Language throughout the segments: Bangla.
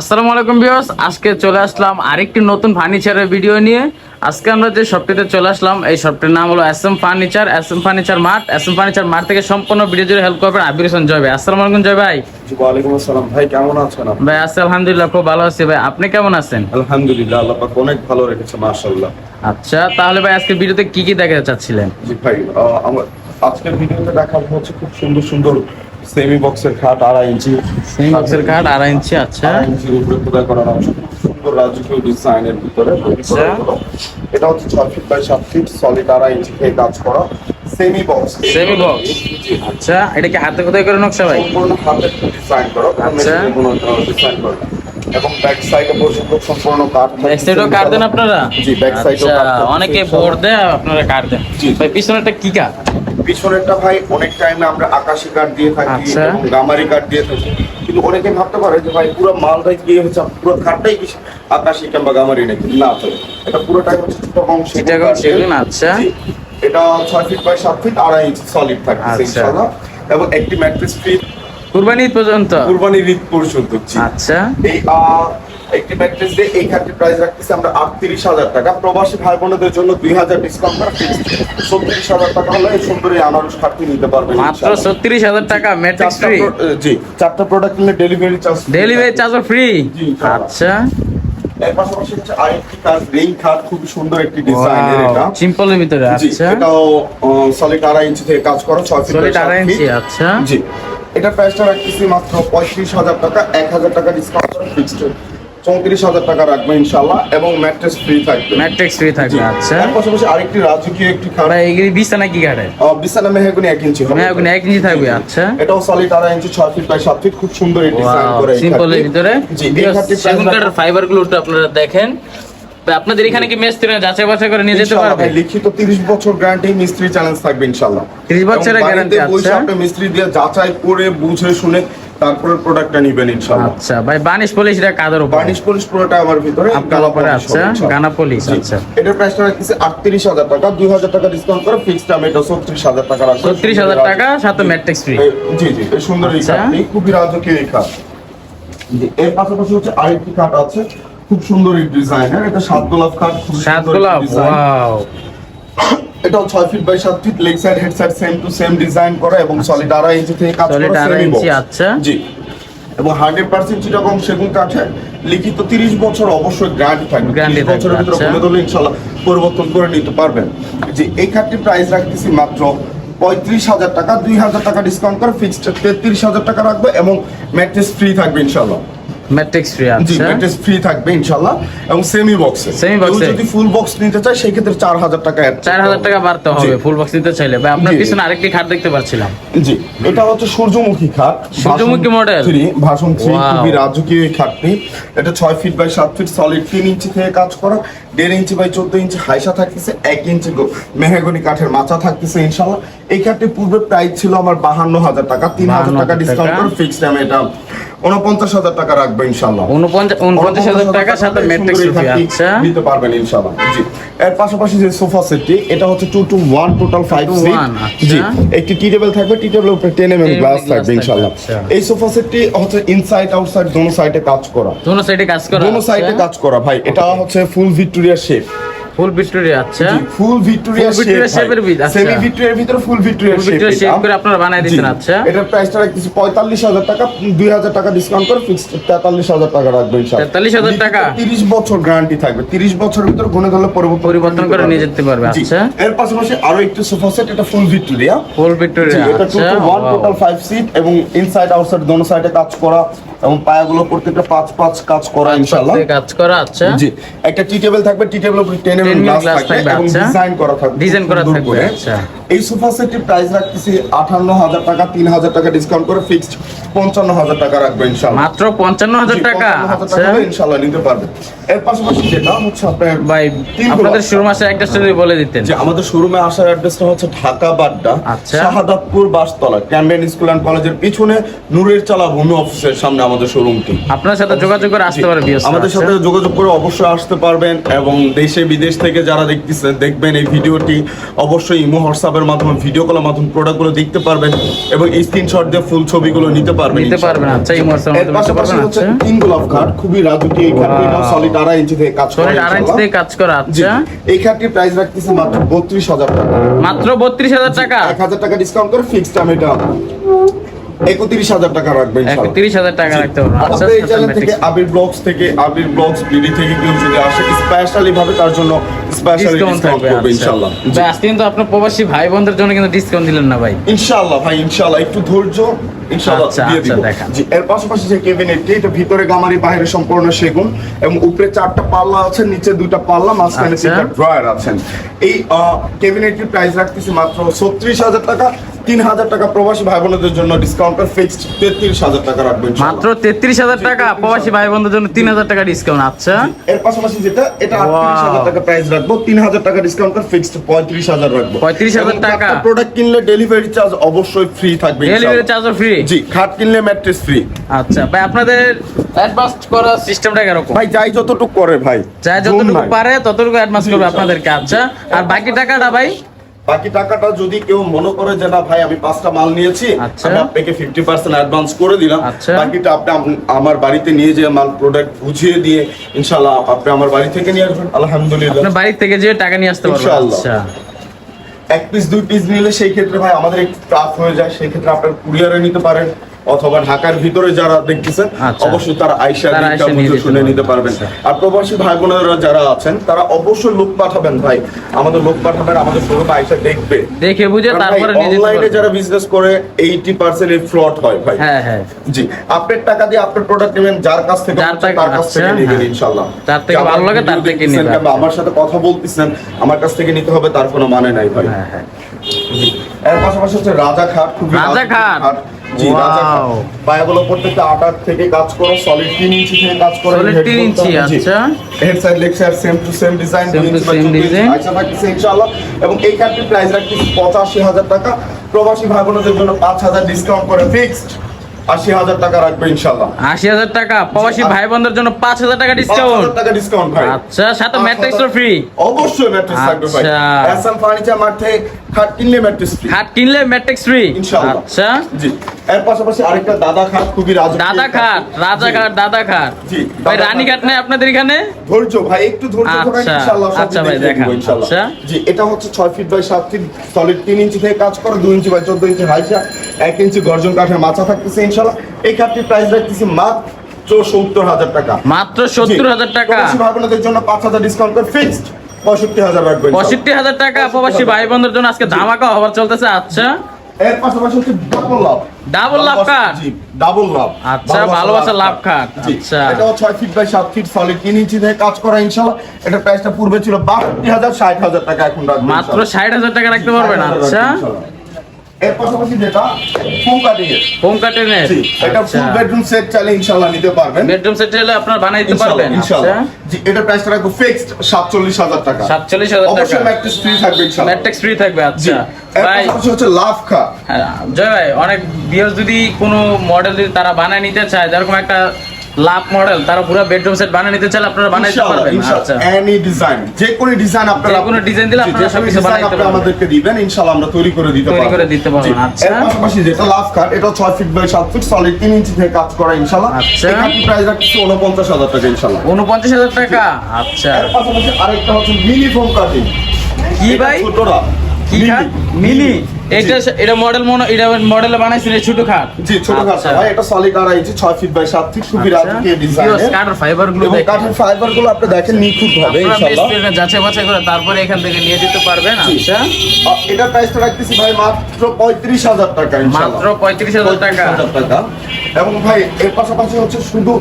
আসসালামু আলাইকুম বিয়স আজকে চলে আসলাম আরেকটি নতুন ফার্নিচারের ভিডিও নিয়ে। আজকে আমরা যে শপটিতে চলে আসলাম এই শপটির নাম হলো S M furniture S M furniture mart S M furniture mart থেকে সম্পূর্ণ ভিডিও জুড়ে হেল্প করবেন আবির হোসেন জয় ভাই। আসসালামু আলাইকুম জয় ভাই। ওয়ালাইকুম আসসালাম। ভাই কেমন আছেন আপনি? ভাই আছি আলহামদুলিল্লাহ খুব ভালো আছি ভাই। আপনি কেমন আছেন? আলহামদুলিল্লাহ আল্লাহ পাক অনেক ভালো রেখেছে মাশাআল্লাহ। আচ্ছা তাহলে ভাই আজকে ভিডিওতে কি কি দেখাতে চাচ্ছিলেন? জি ভাই আজকের ভিডিওতে দেখাবো হচ্ছে খুব সুন্দর সুন্দর সেমি বক্সের খাট আড়াই ইঞ্চি। সেমি বক্সের খাট আড়াই ইঞ্চি আচ্ছা। আড়াই ইঞ্চির উপরে খোদাই করা সুন্দর রাজকীয় ডিজাইনের ভিতরে। আচ্ছা। এটা হচ্ছে ছয় ফিট বাই সাত ফিট সলিড আড়াই ইঞ্চি খেয়ে কাজ করা। Semi box. Semi box. আচ্ছা এটা কি হাতে খোদাই করে নকশা ভাই? সম্পূর্ণ হাতের ডিজাইন করা। আচ্ছা। কোনো ডিজাইন করা। এবং ব্যাক সাইডে পর্যন্ত সম্পূর্ণ কাঠ ব্যাক সাইডও কার্ড দেন আপনারা? জি ব্যাক সাইডেও কাঠ অনেকে বোর্ড দেয় আপনারা কার্ড দেন। ভাই পিছনেরটা কি কার্ড পিছনেরটা ভাই অনেক টাইমে আমরা আকাশি কাঠ দিয়ে থাকি আচ্ছা। এবং গামারি কাঠ দিয়ে থাকি। কিন্তু অনেকে ভাবতে পারে যে ভাই পুরো মালটাই গিয়ে হচ্ছে পুরো কাঠটাই কি আকাশি কিংবা গামারি নাকি না তো এটা পুরোটাই হচ্ছে চিটাগং চিটাগং সেগুন, আচ্ছা। এটা ছয় ফিট বাই সাত ফিট আড়াই ইঞ্চি সলিড থাকছে আচ্ছা। ইনশাআল্লাহ এবং একটি ম্যাট্রিক্স ফিট কুরবানি ঈদ পর্যন্ত? কুরবানির ঈদ পর্যন্ত আচ্ছা। এই একটি ম্যাট্রেস দিয়ে এই খাটের প্রাইস রাখতেছি আমরা আটত্রিশ হাজার টাকা। প্রবাসী ভাই বোনদের জন্য দুই হাজার ডিসকাউন্ট করা ছত্রিশ হাজার টাকা হলে এই সুন্দর আনারস খাটটি নিতে পারবেন মাত্র। ছত্রিশ হাজার টাকা ম্যাট্রিক্স ফ্রি জি। চারটা প্রোডাক্ট নিলে ডেলিভারি চার্জ ডেলিভারি চার্জও ফ্রি জি, আচ্ছা। এর পাশাপাশি হচ্ছে আরেকটি কাজ রিং খাট খুব সুন্দর একটি ডিজাইনের এটা। সিম্পলের ভিতরে জি আচ্ছা। এটাও সলিড আড়াই ইঞ্চি থেকে কাজ করা ছয় ফিট সলিড আড়াই ইঞ্চি আচ্ছা। জি। এটা প্রাইসটা রাখতেছি মাত্র পঁয়ত্রিশ হাজার টাকা এক হাজার টাকা ডিসকাউন্ট করে ফিক্সড চৌত্রিশ হাজার টাকা রাখব ইনশাল্লাহ এবং ম্যাট্রেস ফ্রি থাকবে। Mattress free. থাকবে আচ্ছা। এর পাশাপাশি আরেকটি রাজকীয় একটি খাট। ভাই এগুলি বিছানা কি আহ, বিছানা মেহগুনি এক ইঞ্চি হবে। ওখানে এক ইঞ্চি থাকবে আচ্ছা। এটাও সলিড আড়াই ইঞ্চি ছয় ফিট বাই সাত ফিট খুব সুন্দর ডিজাইন করে এই সিম্পলের ভিতরে। জি এই খাটটির সেগুন কাঠের ফাইবারগুলো আপনারা দেখেন। আপনাদের এখানে কি মেস্ত্রি যাচাই বাছাই করে নিয়ে যেতে পারবে? লিখিত 30 বছর গ্যারান্টি মিস্ত্রি চ্যালেঞ্জ থাকবে ইনশাআল্লাহ 30 বছরের বসে আচ্ছা। আপনি মিস্ত্রি দিয়ে যাচাই করে বুঝে শুনে তারপরে প্রোডাক্টটা নেবেন ইনশাআল্লাহ আচ্ছা ভাই বানিশ পলিশ এটা কাদের উপর? বার্নিশ পলিশ পুরোটা আমার ভিতরে আপনার গালা উপরে আচ্ছা গানা পলিশ আচ্ছা। এটার প্রাইসটা রাখতেছি আটত্রিশ হাজার টাকা দুই হাজার টাকা ডিসকাউন্ট করে ফিক্সড দাম এটা ছত্রিশ হাজার টাকা রাখব। ছত্রিশ হাজার টাকা সাথে ম্যাট্রিক্স ফ্রি জি জি এই সুন্দর এই আচ্ছা। খুবই রাজকীয় এই এর পাশাপাশি হচ্ছে আরেকটি খাট আছে খুব সুন্দর এই ডিজাইনের এটা সাত গোলাপ খাট খুব সাত গোলাপ ওয়াও এটাও ছয় ফিট বাই সাত feet leg side head side same to same design করা এবং সলিড আড়াই ইঞ্চি থেকে কাজ করা আড়াই semi ইঞ্চি, আচ্ছা। জি। এবং হান্ড্রেড পার্সেন্ট চিটাগং সেগুন কাঠে লিখিত তিরিশ বছর অবশ্যই গ্যারান্টি থাকবে। তিরিশ বছরের ভিতরে আচ্ছা। বলে দিলে ইনশাল্লাহ পরিবর্তন করে নিতে পারবেন। যে এই খাটটির প্রাইস রাখতেছি মাত্র পঁয়ত্রিশ হাজার টাকা দুই হাজার টাকা ডিসকাউন্ট করে ফিক্সড তেত্রিশ হাজার টাকা রাখবে এবং ম্যাট্রেস ফ্রি থাকবে ইনশাল্লাহ। ম্যাট্রিক্স ফ্রি জি আচ্ছা ম্যাট্রেস ফ্রি থাকবে ইনশাল্লাহ এবং সেমি বক্সে box এ? যদি ফুল বক্স নিতে চায় সেই ক্ষেত্রে চার হাজার টাকা add চার হাজার টাকা বাড়তে হবে ফুল বক্স নিতে চাইলে। ভাই আপনার পিছনে আরেকটি খাট দেখতে পাচ্ছিলাম। জি এটা হচ্ছে সূর্যমুখী খাট। সূর্যমুখী model? থ্রি ভাষণ থ্রি Wow. খুবই রাজকীয় খাটটি। এটা ছয় ফিট বাই সাত ফিট সলিড তিন ইঞ্চি থেকে কাজ করা। দেড় ইঞ্চি বাই চোদ্দ ইঞ্চি হাইসা থাকতেছে এক ইঞ্চি গো- মেহগনি কাঠের মাচা থাকতেছে ইনশাল্লাহ এই খাটটির পূর্বে প্রাইস ছিল আমার বাহান্ন হাজার টাকা। তিন হাজার টাকা ডিসকাউন্ট করে ফিক্সড আমি এটা উনপঞ্চাশ হাজার টাকা রাখব ইনশাল্লাহ উনপঞ্চাশ হাজার টাকা সাথে খাটটি আচ্ছা। নিতে পারবেন ইনশাল্লাহ জি। এর পাশাপাশি যে সোফা সেটটি এটা হচ্ছে two two one total five seat আচ্ছা। জি। একটি টি টেবিল থাকবে টি টেবিলের উপরে টেন এম এম গ্লাস থাকবে ইনশাল্লাহ আচ্ছা। এই সোফা সেটটি হচ্ছে ইনসাইড আউটসাইড দোনো সাইডে কাজ করা। দোনো সাইডে কাজ করা দোনো সাইডে কাজ করা ভাই। এটা হচ্ছে full Victoria shape full Victoria আচ্ছা। ফুল ভিক্টোরিয়া shape ভিত- আচ্ছা। সেমি ভিক্টোরিয়ার ভিতরে full Victoria shape Victoria shape করে আপনারা বানাই দিচ্ছেন আচ্ছা। এটার প্রাইসটা রাখতেছি পঁয়তাল্লিশ হাজার টাকা দুই হাজার টাকা ডিসকাউন্ট করে ফিক্সড তেতাল্লিশ হাজার টাকা রাখবে ইনশাল্লাহ 43,000 টাকা? তিরিশ বছর গ্যারান্টি থাকবে। তিরিশ বছরের ভিতরে গুণে ধরলে পরিবর্তন করে নিয়ে যেতে পারবে। আচ্ছা। এর পাশাপাশি আরও একটি সোফা সেট এটা ফুল ভিক্টোরিয়া ফুল ভিক্টোরিয়া এটা টু আচ্ছা ওয়ান টোটাল ফাইভ সিট এবং ইনসাইড আউটসাইড দোনো সাইডে কাজ করা এবং পায়াগুলো প্রত্যেকটা পাঁচ পাঁচ কাজ করা ইনশাআল্লাহ। কাজ করা আচ্ছা। জি একটা টি টেবিল থাকবে। টি টেবিলের উপরে 10 এমএম 10 গ্লাস থাকবে থাকবে, এবং আচ্ছা। ডিজাইন করা থাকবে Design করা থাকবে, আচ্ছা। এই সোফা সেটটির প্রাইস রাখতেছি 58000 টাকা 3000 টাকা ডিসকাউন্ট করে ফিক্সড 55000 টাকা রাখবে ইনশাআল্লাহ মাত্র পঞ্চান্ন হাজার জি, টাকা আচ্ছা ইনশাআল্লাহ নিতে পারবে এর পাশাপাশি যেটা হচ্ছে আপনার ভাই আপনাদের গোলাপ। শুরু মাসে একটা বলে দিতেন যে আমাদের শোরুমে আসার অ্যাড্রেসটা হচ্ছে ঢাকা বাড্ডা আচ্ছা। Shahadatpur Bashtola Cambrian school and কলেজের পিছনে নূরের চালা ভূমি অফিসের সামনে আমাদের শোরুমটি আপনার সাথে যোগাযোগ করে আসতে পারে বিএস আমাদের সাথে যোগাযোগ করে অবশ্যই আসতে পারবেন এবং দেশে বিদেশ থেকে যারা দেখতেছেন দেখবেন এই ভিডিওটি অবশ্যই ইমো হোয়াটসঅ্যাপের মাধ্যমে ভিডিও কলের মাধ্যমে প্রোডাক্টগুলো দেখতে পারবেন এবং স্ক্রিনশট দিয়ে ফুল ছবিগুলো নিতে পারবেন নিতে পারবেন, আচ্ছা, ইমো হোয়াটসঅ্যাপের মাধ্যমে হচ্ছে। তিন গোলাপ কাঠ খুবই রাজুটি এই কাঠটি. সলিড আড়াই ইঞ্চি থেকে কাজ করে আড়াই ইঞ্চি থেকে কাজ করা আচ্ছা। এই কাঠটির প্রাইস রাখতেছে মাত্র বত্রিশ হাজার টাকা। মাত্র বত্রিশ হাজার টাকা? এক হাজার টাকা ডিসকাউন্ট করে ফিক্সড আমি এটা একত্রিশ হাজার টাকা রাখবেন একত্রিশ হাজার টাকা রাখতে আচ্ছা আপনার এই চ্যানেল থেকে আবির ব্লগস থেকে আবির ব্লগস বিডি থেকে কেউ যদি আসে স্পেশালি ভাবে তার জন্য স্পেশালি ডিসকাউন্ট ডিসকাউন্ট করবে আচ্ছা। ইনশাআল্লাহ। ভাই, আজকে কিন্তু আপনার প্রবাসী ভাই বোনদের জন্য কিন্তু ডিসকাউন্ট দিলেন না ভাই। ইনশাআল্লাহ ভাই ইনশাআল্লাহ একটু ধৈর্য ইনশাআল্লাহ আচ্ছা, দিয়ে দিব। জি এর পাশাপাশি যে কেবিনেটটি এটা ভিতরে গামারি বাইরে সম্পূর্ণ সেগুন এবং উপরে চারটা পাল্লা আছে নিচে দুইটা পাল্লা মাঝখানে। তিনটা ড্রয়ার আছেন। এই কেবিনেটটির প্রাইস রাখতেছি মাত্র ছত্রিশ হাজার টাকা। তিন হাজার টাকা প্রবাসী ভাই বোনদের জন্য ডিসকাউন্ট ফিক্সড তেত্রিশ হাজার টাকা রাখবেন মাত্র তেত্রিশ হাজার টাকা প্রবাসী ভাই বোনদের জন্য তিন হাজার টাকা ডিসকাউন্ট আচ্ছা। এর পাশাপাশি যেটা এটা আটত্রিশ হাজার টাকা প্রাইস রাখব তিন হাজার টাকা ডিসকাউন্ট ফিক্সড পঁয়ত্রিশ হাজার রাখব। 35,000 টাকা। প্রোডাক্ট কিনলে ডেলিভারি চার্জ অবশ্যই ফ্রি থাকবে ডেলিভারি। চার্জও ফ্রি জি খাট কিনলে ম্যাট্রেস ফ্রি আচ্ছা ভাই আপনাদের অ্যাডভান্স করার সিস্টেমটা কীরকম? ভাই যাই যতটুকু করে ভাই। যাই যতটুকু পারে ততটুকু অ্যাডভান্স করবে আপনাদেরকে আচ্ছা। আর বাকি টাকাটা ভাই? বাকি টাকাটা যদি কেউ মনে করে যে না ভাই আমি পাঁচটা মাল নিয়েছি আচ্ছা। আমি আপনাকে ফিফটি পার্সেন্ট অ্যাডভান্স করে দিলাম আচ্ছা। বাকিটা আপনি আমার বাড়িতে নিয়ে যে মাল প্রোডাক্ট বুঝিয়ে দিয়ে ইনশাল্লাহ আপনি আমার বাড়ি থেকে নিয়ে আসবেন। আলহামদুলিল্লাহ। আপনার বাড়ি থেকে যে টাকা নিয়ে আসতে পারবেন। আচ্ছা। এক পিস দুই পিস নিলে সেই ক্ষেত্রে ভাই আমাদের একটু টাফ হয়ে যায় সেই ক্ষেত্রে আপনার কুরিয়ারে নিতে পারেন। অথবা ঢাকার ভিতরে যারা দেখতেছেন আচ্ছা। অবশ্যই তারা আইসা তারা শুনে নিতে পারবেন। আর প্রবাসী ভাই বোনেরা যারা আছেন তারা অবশ্যই লোক পাঠাবেন ভাই আমাদের লোক পাঠাবেন আমাদের শোরুমে আইসা দেখবে দেখে বুঝে তারপরে অনলাইনে যারা বিজনেস করে এইটি পার্সেন্ট এই ফ্রড হয় ভাই হ্যাঁ হ্যাঁ জি আপনার টাকা দিয়ে আপনার প্রোডাক্ট নেবেন যার কাছ থেকে তার কাছ থেকে আচ্ছা, নেবেন হ্যাঁ। ইনশাআল্লাহ যার থেকে ভালো লাগে তার থেকে দেখতেছেন নিবে। আমার সাথে কথা বলতেছেন আমার কাছ থেকে নিতে হবে তার কোনো মানে নাই ভাই হ্যাঁ হ্যাঁ। এর পাশাপাশি হচ্ছে রাজা খাট খুবই রাজা খাট। জি রাজা পায়াগুলো প্রত্যেকটা আটার থেকে কাজ করো সলিড তিন ইঞ্চি থেকে কাজ করো Solid তিন ইঞ্চি, আচ্ছা। Head side leg side same to same design Same to same design। আচ্ছা থাকতেছে ইনশাআল্লাহ। এবং এই কার্ডটির প্রাইস পঁচাশি হাজার টাকা। প্রবাসী ভাই বোনদের জন্য পাঁচ হাজার ডিসকাউন্ট করে ফিক্সড আশি হাজার টাকা রাখবে ইনশাআল্লাহ। আশি হাজার টাকা। প্রবাসী ভাই বোনদের জন্য পাঁচ হাজার টাকা ডিসকাউন্ট টাকা ডিসকাউন্ট ভাই। আচ্ছা সাথে ম্যাট্রিক্স ফ্রি অবশ্যই ম্যাট্রেস থাকবে ভাই। আচ্ছা। এসএম ফার্নিচার মার্ট থেকে খাট কিনলে ম্যাট্রেস ফ্রি খাট কিনলে ম্যাট্রিক্স ফ্রি ইনশাআল্লাহ। আচ্ছা। জি। এর পাশাপাশি আরেকটা দাদা খাট খুবই রাজকীয় দাদা খাট। রাজা খাট দাদা খাট। জি, ভাই রানী খাট। আপনাদের এখানে? ধৈর্য ভাই একটু ধৈর্য ধরে আচ্ছা, ইনশাআল্লাহ আচ্ছা ভাই, ইনশাআল্লাহ। আচ্ছা। জি এটা হচ্ছে 6 feet by 7 feet solid 3 inch থেকে কাজ করে 2 ইঞ্চি বাই 14 ইঞ্চি হাইসা। 1 ইঞ্চি গর্জন কাঠের মাথা থাকতেছে ইনশাআল্লাহ। এই খাটটির প্রাইস রাখতেছি মাত্র 70000 টাকা। মাত্র সত্তর হাজার টাকা। প্রবাসী ভাই বোনদের জন্য 5000 ডিসকাউন্ট করে ফিক্সড 65000 রাখবেন ইনশাআল্লাহ। পঁয়ষট্টি হাজার টাকা প্রবাসী ভাই বন্ধুর জন্য আজকে ধামাকা চলতেছে আচ্ছা এর পাশাপাশি হচ্ছে ডাবল লাভ Double লাভ কাঠ? ডাবল লাভ আচ্ছা, ভালোবাসার লাভ কাঠ। আচ্ছা। এটাও 6 feet by 7 feet solid 3 inch থেকে কাজ করা ইনশাআল্লাহ এটা প্রাইসটা পূর্বে ছিল 62000 60000 টাকা এখন রাখবেন মাত্র হাজার টাকা রাখতে পারবেন 60,000 আচ্ছা। এর পাশাপাশি যেটা কাটিং এর। হোম কাটেনের জি এটা ফুল বেডরুম সেট চাইলে ইনশাআল্লাহ নিতে পারবেন। বেডরুম সেট হলে আপনার বানাই দিতে পারবেন। ইনশাআল্লাহ। আচ্ছা। জি এটা প্রাইসটা রাখব ফিক্সড 47000 টাকা। সাতচল্লিশ হাজার টাকা। অবশ্যই ম্যাট্রেস ফ্রি থাকবে ইনশাআল্লাহ। ম্যাট্রিক্স ফ্রি থাকবে আচ্ছা। ভাই হচ্ছে লাভ খা হ্যাঁ, জয় ভাই অনেক বিয়ার যদি কোনো মডেল যদি তারা বানায় নিতে চায় যেরকম একটা লাভ মডেল তারা পুরো বেডরুম সেট বানিয়ে নিতে চাইলে আপনারা বানিয়ে দিতে পারবেন আচ্ছা এনি ডিজাইন যে কোনো ডিজাইন আপনারা কোনো design দিলে আপনারা সবকিছু design বানাইতে পারবেন। আমাদেরকে দিবেন ইনশাআল্লাহ আমরা তৈরি করে দিতে পারব তৈরি করে দিতে পারবেন, জি। আচ্ছা। এর পাশাপাশি যেটা লাভ কাট এটা 6 feet by 7 feet solid 3 inch থেকে কাজ করা ইনশাআল্লাহ আচ্ছা। এই কাঠটির প্রাইস রাখছি 49000 টাকা ইনশাআল্লাহ উনপঞ্চাশ হাজার টাকা আচ্ছা এর পাশাপাশি আরেকটা হচ্ছে মিনি ফোম কাটিং কি ভাই? ছোটরা কি খাট মিনি এটা এটা মডেল মনে এটা মডেলে বানাইছিল ছোট খাট। জি ছোট খাট আচ্ছা। ভাই এটা সলিড আড়াই ইঞ্চি 6 ফিট বাই 7 ফিট খুবই আচ্ছা। রাজকীয় ডিজাইন কাঠের ফাইবারগুলো দেখেন। কাঠের ফাইবারগুলো আপনি দেখেন নিখুঁত ভাবে আপনারা ইনশাআল্লাহ। মিস্ত্রিকে যাচাই বাছাই করে তারপরে এখান থেকে নিয়ে যেতে পারবেন আচ্ছা। এটার প্রাইসটা রাখতেছি ভাই মাত্র পঁয়ত্রিশ হাজার টাকা ইনশাআল্লাহ। মাত্র পঁয়ত্রিশ হাজার টাকা। 35,000 টাকা। এবং ভাই এর পাশাপাশি হচ্ছে শুধু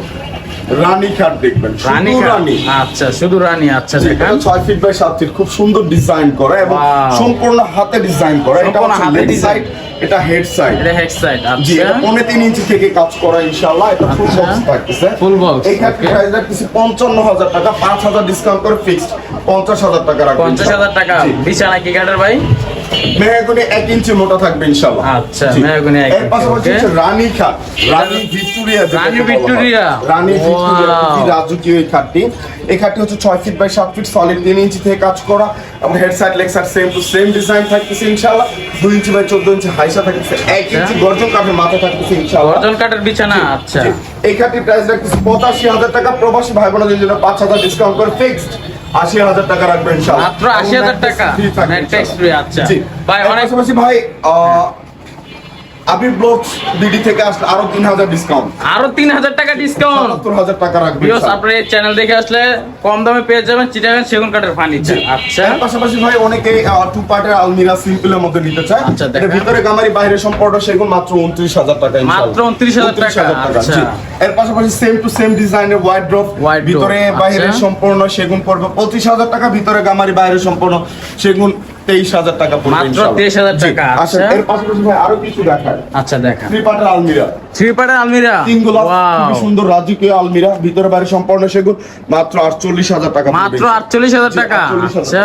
রানী খাট দেখবেন রানী রানী। আচ্ছা শুধু রানী আচ্ছা দেখেন। এটা ফিট বাই সাত ফিট খুব সুন্দর ডিজাইন করা এবং সম্পূর্ণ হাতে ডিজাইন করা। এটা হচ্ছে লেগ সাইড এটা হেড সাইড এটা হেড সাইড জি আচ্ছা। এটা পৌনে তিন ইঞ্চি থেকে কাজ করা ইনশাআল্লাহ। এটা ফুল আচ্ছা। বক্স থাকতেছে। Full box, এই okay. প্রাইস রাখতেছি পঞ্চান্ন হাজার টাকা পাঁচ হাজার ডিসকাউন্ট করে ফিক্সড পঞ্চাশ হাজার টাকা রাখবেন। পঞ্চাশ হাজার টাকা। জি। বিছানা কি কাঠের ভাই? মেহগনি এক ইঞ্চি মোটা থাকবে ইনশাল্লাহ আচ্ছা। মেহগনি এক এর ইঞ্চি, পাশাপাশি. হচ্ছে রানী খাট রানী ভিক্টোরিয়া রানী ভিক্টোরিয়া? রানী ভিক্টোরিয়া রাজকীয় এই খাটটি। এই খাটটি হচ্ছে ছয় ফিট বাই সাত ফিট সলিড তিন ইঞ্চি থেকে কাজ করা। এবং head side leg side same to same design থাকতেছে ইনশাল্লাহ দুই ইঞ্চি বাই চোদ্দ ইঞ্চি হাইসা থাকতেছে। এক আচ্ছা। ইঞ্চি গর্জন কাঠের মাথা থাকতেছে ইনশাল্লাহ গর্জন কাঠের বিছানা আচ্ছা। এই খাটটির প্রাইস রাখতেছে পঁচাশি হাজার টাকা। প্রবাসী ভাই বোনদের জন্য পাঁচ হাজার ডিসকাউন্ট করে ফিক্সড আশি হাজার টাকা রাখবেন মাত্র আশি হাজার টাকা? Net tax free, আচ্ছা। ভাই, অনেক- ভাই আবির ব্লগস বিডি থেকে আসলে আরও তিন হাজার ডিসকাউন্ট আরও তিন হাজার টাকা ডিসকাউন্ট সত্তর হাজার টাকা রাখবেন। এই চ্যানেল দেখে আসলে কম দামে পেয়ে যাবেন চিটাগাং সেগুন কাঠের ফার্নিচার আচ্ছা। পাশাপাশি ভাই অনেকে টু পার্টের আলমিরা সিম্পলের মধ্যে নিতে চায়। আচ্ছা, ভিতরে গামারি বাইরে সম্পর্ক সেগুন মাত্র উনত্রিশ হাজার টাকা ইনশাল্লাহ। মাত্র 29,000 টাকা, 29,000 আচ্ছা। এর পাশাপাশি সেম টু সেম ডিজাইনের ওয়াইড ড্রপ ভিতরে বাইরে আচ্ছা। সম্পূর্ণ সেগুন পড়বে পঁচিশ হাজার টাকা ভিতরে গামারি বাইরে সম্পূর্ণ সেগুন। তেইশ হাজার টাকা মাত্র। 23,000 জি, টাকা, আচ্ছা। এর পাশাপাশি ভাই আরও কিছু দেখায় আচ্ছা দেখা। থ্রি পার্টের আলমিরা। থ্রি পার্টের আলমিরা? তিন খুবই সুন্দর রাজকীয় আলমিরা ভিতরে বাইরে সম্পূর্ণ সেগুন মাত্র আটচল্লিশ হাজার টাকা মাত্র আটচল্লিশ হাজার টাকা? আচ্ছা।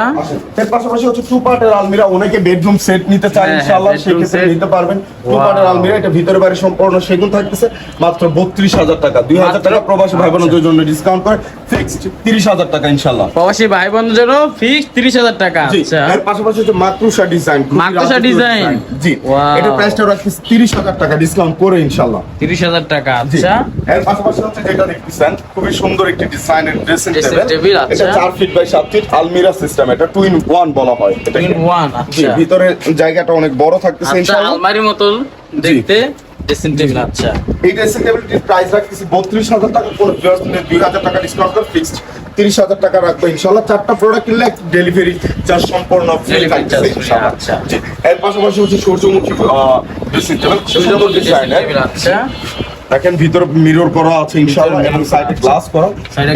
এর পাশাপাশি হচ্ছে টু পার্টের আলমিরা অনেকে বেডরুম সেট নিতে চায় হ্যাঁ, ইনশাআল্লাহ হ্যাঁ, সেক্ষেত্রে নিতে পারবেন। টু পার্টের আলমিরা এটা ভিতরে বাইরে সম্পূর্ণ সেগুন থাকতেছে মাত্র বত্রিশ হাজার টাকা। দুই হাজার টাকা প্রবাসী ভাই আচ্ছা। বোনদের জন্য ডিসকাউন্ট করে ফিক্সড তিরিশ হাজার টাকা ইনশাল্লাহ প্রবাসী ভাই বোনদের জন্য ফিক্স তিরিশ হাজার টাকা আচ্ছা। এর পাশাপাশি হচ্ছে ডিজাইন মাকড়সা design? জি. এটা প্রাইসটা রাখছি টাকা ডিসকাউন্ট করে হাজার টাকা আচ্ছা। এর পাশাপাশি হচ্ছে যেটা দেখতেছেন খুবই সুন্দর একটি ডিজাইনের ড্রেসিং টেবিল। এটা 4 ফিট বাই 7 ফিট আলমিরা সিস্টেম এটা টু ইন ওয়ান বলা হয়। এটা ইন ওয়ান আচ্ছা। ভিতরে জায়গাটা অনেক বড় থাকতেছে আচ্ছা ইনশাআল্লাহ। আলমারির মতো দেখতে ড্রেসিং টেবিল আচ্ছা। এই ড্রেসিং টেবিলটির প্রাইস রাখতেছি 32000 টাকা ভিউয়ার্স 2000 টাকা ডিসকাউন্ট করে ফিক্সড 30000 টাকা রাখব ইনশাআল্লাহ চারটা প্রোডাক্ট কিনলে ডেলিভারি চার্জ সম্পূর্ণ আচ্ছা। এর পাশাপাশি হচ্ছে সূর্যমুখী দেখেন ভিতরে মিরর করা আছে ইনশাআল্লাহ এবং সাইডে গ্লাস করা।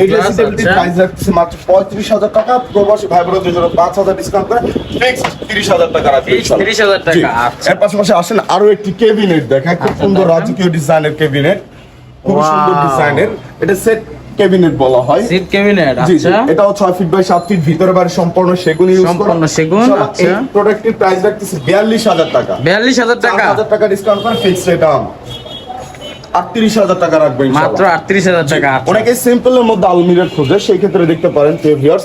এই glass, ড্রেসিং টেবিলটির আচ্ছা। প্রাইস মাত্র 35000 টাকা। প্রবাসী ভাই বোনদের জন্য 5000 ডিসকাউন্ট করে ফিক্সড 30000 টাকা ইনশাআল্লাহ। 30,000 টাকা, আচ্ছা। এর পাশাপাশি আসেন আরও একটি ক্যাবিনেট দেখায় খুব আচ্ছা, সুন্দর। রাজকীয় ডিজাইনের ক্যাবিনেট খুব সুন্দর ডিজাইনের এটা সেট ক্যাবিনেট বলা হয়। সিট ক্যাবিনেট আচ্ছা। এটাও 6 ফিট বাই 7 ফিট ভিতরে বাইরে সম্পূর্ণ সেগুন ইউজ সম্পূর্ণ সেগুন, আচ্ছা। এই প্রোডাক্টের প্রাইস রাখতেছি 42000 টাকা। বিয়াল্লিশ হাজার টাকা? 4000 টাকা ডিসকাউন্ট করে ফিক্সড এটা 38000 টাকা রাখবেন মাত্র আটত্রিশ হাজার টাকা আচ্ছা। অনেকে সিম্পলের মধ্যে আলমিরার খোঁজে সেই ক্ষেত্রে দেখতে পারেন ভিউয়ার্স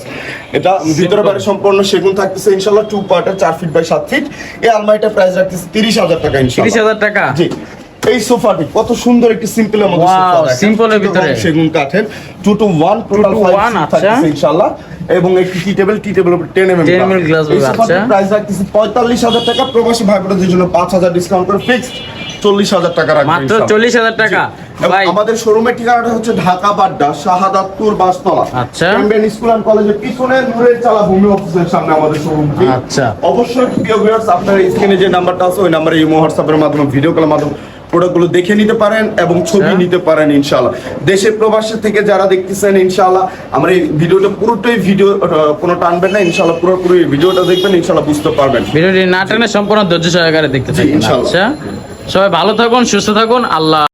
এটা ভিতরে বাইরে সম্পূর্ণ সেগুন থাকতেছে ইনশাআল্লাহ টু পার্টের 4 ফিট বাই 7 ফিট এই আলমারিটার প্রাইস রাখতেছে 30000 টাকা তিরিশ ইনশাআল্লাহ হাজার টাকা? জি। এই সোফাটি কত সুন্দর একটি সিম্পলের মধ্যে Wow, সোফা। এর ভিতরে। সেগুন কাঠের 2 টু 1 টোটাল to 5 one, আচ্ছা। ইনশাআল্লাহ এবং একটি টি টেবিল টি টেবিল উপর 10 এমএম 10 mm glass এই হবে, আচ্ছা। প্রাইস রাখতেছি 45000 টাকা প্রবাসী ভাই বোনদের জন্য 5000 ডিসকাউন্ট করে ফিক্সড 40000 টাকা রাখবেন মাত্র চল্লিশ হাজার টাকা আমাদের শোরুমের ঠিকানাটা হচ্ছে ঢাকা বাড্ডা শাহাদাতপুর বাসতলা আচ্ছা। ক্যাম্বেন স্কুল অ্যান্ড কলেজের পিছনে নূরের চালা ভূমি অফিসের সামনে আমাদের শোরুম আচ্ছা। অবশ্যই প্রিয় ভিউয়ার্স আপনার স্ক্রিনে যে নাম্বারটা আছে ওই নাম্বারে ইমো হোয়াটসঅ্যাপের মাধ্যমে ভিডিও কলের মাধ্যমে প্রোডাক্টগুলো দেখে নিতে পারেন এবং ছবি আচ্ছা। নিতে পারেন ইনশাল্লাহ দেশে প্রবাসে থেকে যারা দেখতেছেন ইনশাল্লাহ আমরা এই ভিডিওটা পুরোটাই ভিডিও কোনো টানবেন না ইনশাআল্লাহ পুরোপুরি ভিডিওটা দেখবেন ইনশাল্লাহ বুঝতে পারবেন। ভিডিওটি না টানে সম্পূর্ণ ধৈর্য সহকারে দেখতে চাই ইনশাল্লাহ। আচ্ছা। সবাই ভালো থাকুন সুস্থ থাকুন। আল্লাহ